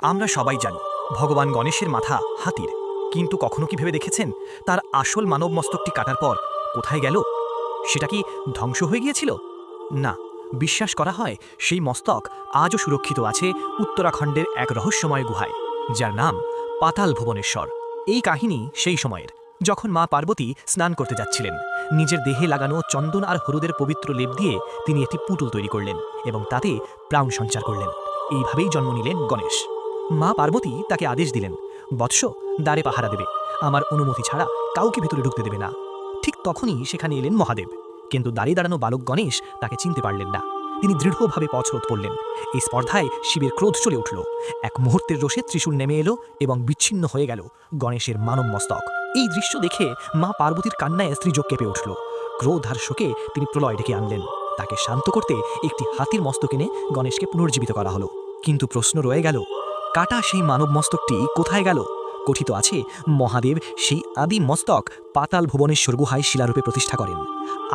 আমরা সবাই জানি, ভগবান গণেশের মাথা হাতির। কিন্তু কখনো কি ভেবে দেখেছেন, তার আসল মানব মস্তকটি কাটার পর কোথায় গেল? সেটা কি ধ্বংস হয়ে গিয়েছিল? না, বিশ্বাস করা হয় সেই মস্তক আজও সুরক্ষিত আছে উত্তরাখণ্ডের এক রহস্যময় গুহায়, যার নাম পাতাল ভুবনেশ্বর। এই কাহিনী সেই সময়ের, যখন মা পার্বতী স্নান করতে যাচ্ছিলেন, নিজের দেহে লাগানো চন্দন আর হলুদের পবিত্র লেপ দিয়ে তিনি একটি পুতুল তৈরি করলেন এবং তাতে প্রাণ সঞ্চার করলেন। এইভাবেই জন্ম নিলেন গণেশ। মা পার্বতী তাকে আদেশ দিলেন, বৎস, দ্বারে পাহারা দেবে। আমার অনুমতি ছাড়া কাউকে ভেতরে ঢুকতে দেবে না। ঠিক তখনই সেখানে এলেন মহাদেব। কিন্তু দাঁড়িয়ে দাঁড়ানো বালক গণেশ তাকে চিনতে পারলেন না। তিনি দৃঢ়ভাবে পথরোধ করলেন। এই স্পর্ধায় শিবের ক্রোধ চলে উঠল। এক মুহূর্তের রোষে ত্রিশূল নেমে এলো এবং বিচ্ছিন্ন হয়ে গেল গণেশের মানব মস্তক এই দৃশ্য দেখে মা পার্বতীর কান্নায় স্ত্রীযোগ কেঁপে উঠল। ক্রোধ আর শোকে তিনি প্রলয় ডেকে আনলেন। তাকে শান্ত করতে একটি হাতির মস্তক এনে গণেশকে পুনর্জীবিত করা হলো। কিন্তু প্রশ্ন রয়ে গেল কাটা সেই মানব মস্তকটি কোথায় গেল? কথিত আছে, মহাদেব সেই আদি মস্তক পাতাল ভুবনেশ্বর গুহায় শিলারূপে প্রতিষ্ঠা করেন।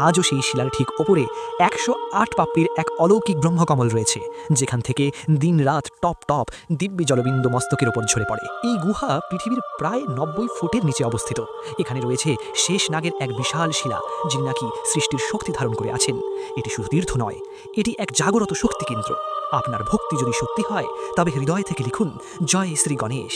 আজও সেই শিলার ঠিক ওপরে একশো আট পাপড়ির এক অলৌকিক ব্রহ্মকমল রয়েছে, যেখান থেকে দিন রাত টপ টপ দিব্য জলবিন্দু মস্তকের ওপর ঝরে পড়ে। এই গুহা পৃথিবীর প্রায় নব্বই ফুটের নিচে অবস্থিত। এখানে রয়েছে শেষ নাগের এক বিশাল শিলা, যিনি নাকি সৃষ্টির শক্তি ধারণ করে আছেন। এটি শুধু তীর্থ নয়, এটি এক জাগরত শক্তি কেন্দ্র। আপনার ভক্তি যদি সত্যি হয়, তবে হৃদয় থেকে লিখুন, জয় শ্রী গণেশ।